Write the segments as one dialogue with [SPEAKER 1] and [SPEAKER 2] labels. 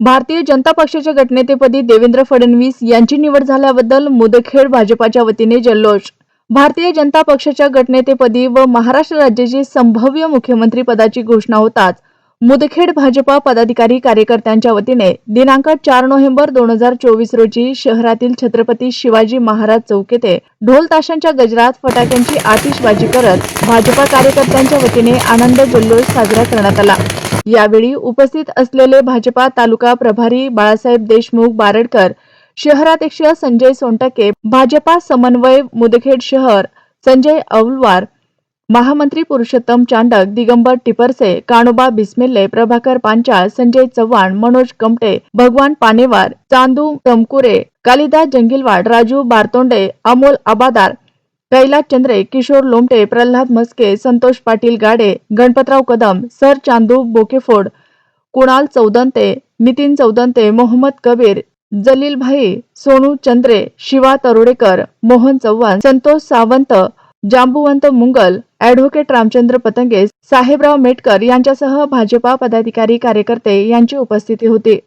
[SPEAKER 1] भारतीय जनता पक्षाच्या गटनेतेपदी देवेंद्र फडणवीस यांची निवड झाल्याबद्दल मुदखेड भाजपाच्या वतीने जल्लोष. भारतीय जनता पक्षाच्या गटनेतेपदी व महाराष्ट्र राज्याची संभाव्य मुख्यमंत्री पदाची घोषणा होताच मुदखेड भाजपा पदाधिकारी कार्यकर्त्यांच्या वतीने दिनांक चार नोव्हेंबर दोन हजार चोवीस रोजी शहरातील छत्रपती शिवाजी महाराज चौक येथे ढोल ताशांच्या गजरात फटाक्यांची आतिषबाजी करत भाजपा कार्यकर्त्यांच्या वतीने आनंद जल्लोष साजरा करण्यात आला. यावेळी उपस्थित असलेले भाजपा तालुका प्रभारी बाळासाहेब देशमुख बारडकर शहराध्यक्ष संजय सोनटके भाजपा समन्वय मुदखेड शहर संजय औलवार महामंत्री पुरुषोत्तम चांडक दिगंबर टिपरसे काणोबा बिस्मिल्ले प्रभाकर पांचाळ संजय चव्हाण मनोज कमटे भगवान पानेवार चांदू तमकुरे कालिदास जंगिलवाड राजू बारतोंडे अमोल आबादार कैलास चंद्रे किशोर लोमटे प्रल्हाद मस्के संतोष पाटील गाडे गणपतराव कदम सर चांदू बोकेफोड कुणाल चौदंते नितीन चौदंते मोहम्मद कबीर जलील भाई सोनू चंद्रे शिवा तरोडेकर मोहन चव्हाण संतोष सावंत जांबुवंत मुंगल ऍडव्होकेट रामचंद्र पतंगे साहेबराव मेटकर यांच्यासह भाजपा पदाधिकारी कार्यकर्ते यांची उपस्थिती होती.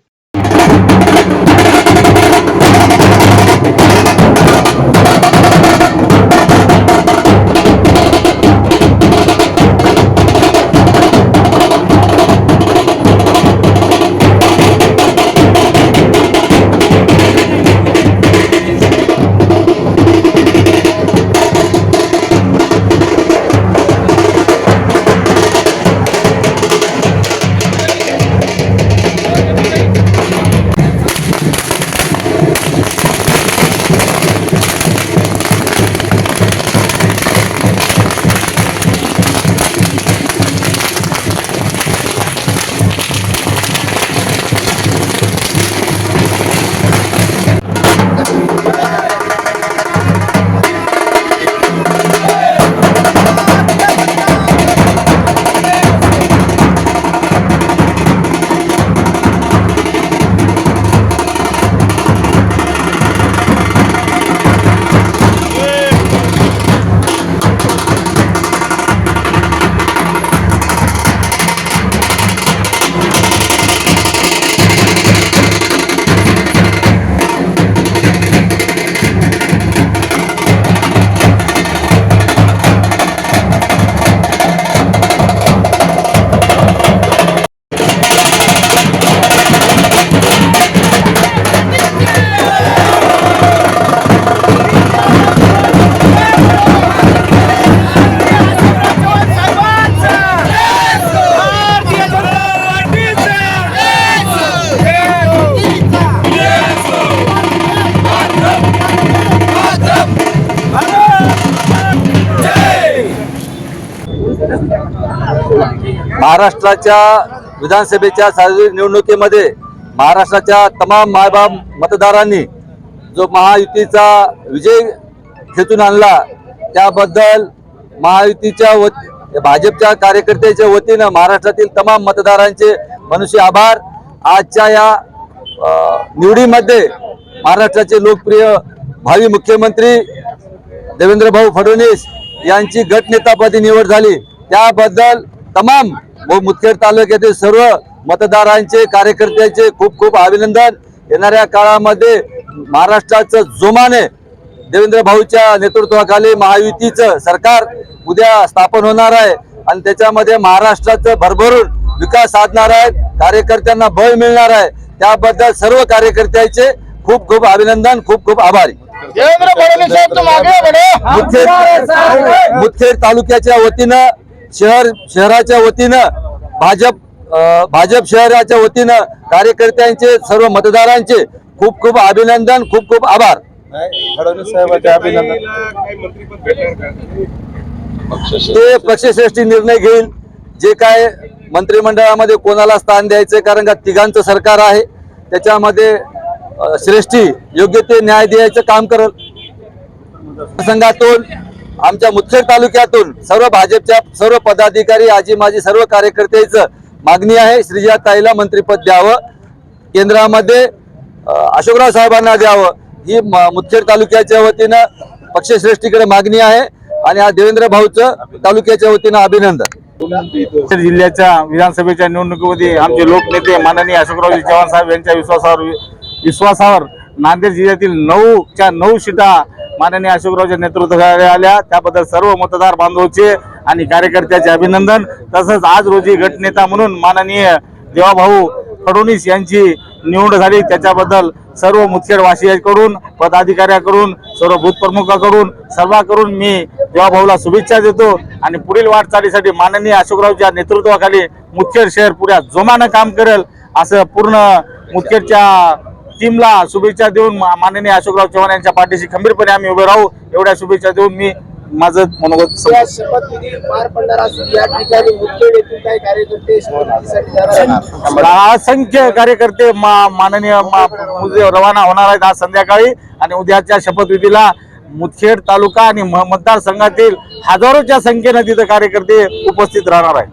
[SPEAKER 2] महाराष्ट्राच्या विधानसभेच्या सार्वजनिक निवडणुकीमध्ये महाराष्ट्राच्या तमाम मायबाप मतदारांनी जो महायुतीचा विजय खेचून आणला त्याबद्दल महायुतीच्या वत भाजपच्या कार्यकर्त्याच्या वतीनं महाराष्ट्रातील तमाम मतदारांचे मनुष्य आभार. आजच्या या निवडीमध्ये महाराष्ट्राचे लोकप्रिय भावी मुख्यमंत्री देवेंद्र भाऊ फडणवीस यांची गटनेतापदी निवड झाली. त्याबद्दल तमाम व मुदखेड तालुक्यातील सर्व मतदारांचे कार्यकर्त्यांचे खूप खूप अभिनंदन. येणाऱ्या काळामध्ये महाराष्ट्राचं जोमाने देवेंद्र भाऊच्या नेतृत्वाखाली महायुतीचं सरकार उद्या स्थापन होणार आहे आणि त्याच्यामध्ये महाराष्ट्राचं भरभरून विकास साधणार आहे कार्यकर्त्यांना बळ मिळणार आहे. त्याबद्दल सर्व कार्यकर्त्यांचे खूप खूप अभिनंदन खूप खूप आभारी. मुदखेड तालुक्याच्या वतीनं शहर शहराच्या वतीनं भाजप भाजप शहराच्या वतीनं कार्यकर्त्यांचे सर्व मतदारांचे खूप खूप अभिनंदन खूप खूप आभार.
[SPEAKER 3] फडणवीस साहेबांचे अभिनंदन.
[SPEAKER 2] ते पक्षश्रेष्ठी निर्णय घेईल. जे काय मंत्रिमंडळामध्ये कोणाला स्थान द्यायचं कारण का तिघांचं सरकार आहे त्याच्यामध्ये श्रेष्ठी योग्य ते न्याय द्यायचं काम करल. संघातून आमच्या मुदखेड तालुक्यातून सर्व भाजपच्या सर्व पदाधिकारी आजी माजी सर्व कार्यकर्त्याचं मागणी आहे. श्रीजा ताईला मंत्रिपद द्यावं. केंद्रामध्ये अशोकराव साहेबांना द्यावं. ही म- मुदखेड तालुक्याच्या वतीनं पक्षश्रेष्ठीकडे मागणी आहे. आणि हा देवेंद्र भाऊचं तालुक्याच्या वतीनं अभिनंदन.
[SPEAKER 3] जिल्ह्याच्या विधानसभेच्या निवडणुकीमध्ये आमचे लोकनेते माननीय अशोकरावजी चव्हाण साहेब यांच्या विश्वासावर विश्वासावर नांदेड जिल्ह्यातील नऊच्या नऊ सीटा माननीय अशोकरावच्या नेतृत्वाखाली आल्या. त्याबद्दल सर्व मतदार बांधवचे आणि कार्यकर्त्याचे अभिनंदन. तसंच आज रोजी गटनेता म्हणून माननीय देवाभाऊ फडणवीस यांची निवड झाली. त्याच्याबद्दल सर्व मुदखेडवासियांकडून पदाधिकाऱ्याकडून सर्व बूथ प्रमुखाकडून सर्वांकडून मी देवाभाऊला शुभेच्छा देतो. आणि पुढील वाटचालीसाठी माननीय अशोकरावच्या नेतृत्वाखाली मुदखेड शहर पुऱ्या जोमानं काम करेल असं पूर्ण मुदखेडच्या टीमला शुभेच्छा देऊन माननीय अशोकराव चव्हाण यांच्या पाठीशी खंबीरपणे आम्ही उभे राहू. एवढ्या शुभेच्छा देऊन मी माझं मनोगत. असंख्य कार्यकर्ते मा- माननीय रवाना होणार आहेत आज संध्याकाळी आणि उद्याच्या शपथविधीला मुदखेड तालुका आणि मतदारसंघातील हजारोच्या संख्येनं तिथं कार्यकर्ते उपस्थित राहणार आहेत.